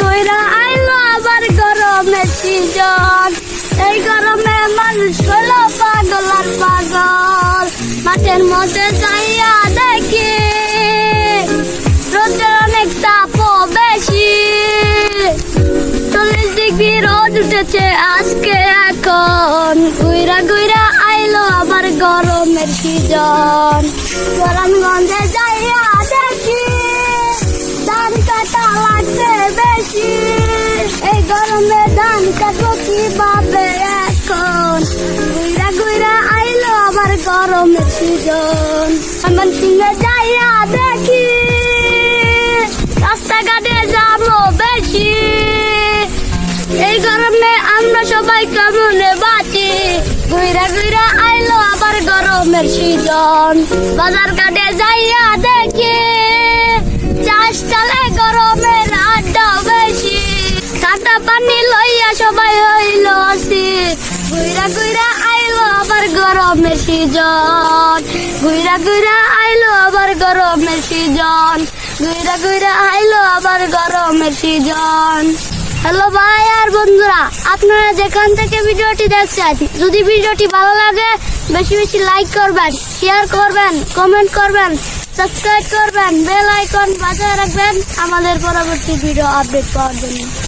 গইরা আইলো আবার গরমের সিজন। এই গরমে মানুষ হলো পাগল আর পাগল। মাঠের মধ্যে যাইয়া দেখি, রোদের অনেক তাপ বেশি। চল্লিশ ডিগ্রি রোদ উঠেছে আজকে এখন। গুইরা গুইরা আইলো আবার গরমের সিজন। গরমগঞ্জে যাইয়া ধান কাটবো কীভাবে এখন। গুইরা গুইরা আইলো আবার গরমের সিজন আমার সিংহে যাইয়া দেখি, রাস্তাঘাটে যাব বেশি। এই গরমে আমরা সবাই কেমনে বাঁচি? ঘুরা ঘুরা আইলো আবার গরমের সিজন। বাজার ঘাটে যাইয়া দেখি সবাই হইল অস্থির ঘুরা ঘুরা আইলো আবার গরমের সিজন। ঘুরা ঘুরা আইলো আবার গরমের সিজন। ঘুরা ঘুরা আইলো আবার গরমের সিজন। হ্যালো ভাই আর বন্ধুরা, আপনারা যেখান থেকে ভিডিওটি দেখছেন, যদি ভিডিওটি ভালো লাগে, বেশি বেশি লাইক করবেন শেয়ার করবেন কমেন্ট করবেন সাবস্ক্রাইব করবেন বেল আইকন বাজায় রাখবেন আমাদের পরবর্তী ভিডিও আপডেট পাওয়ার জন্য।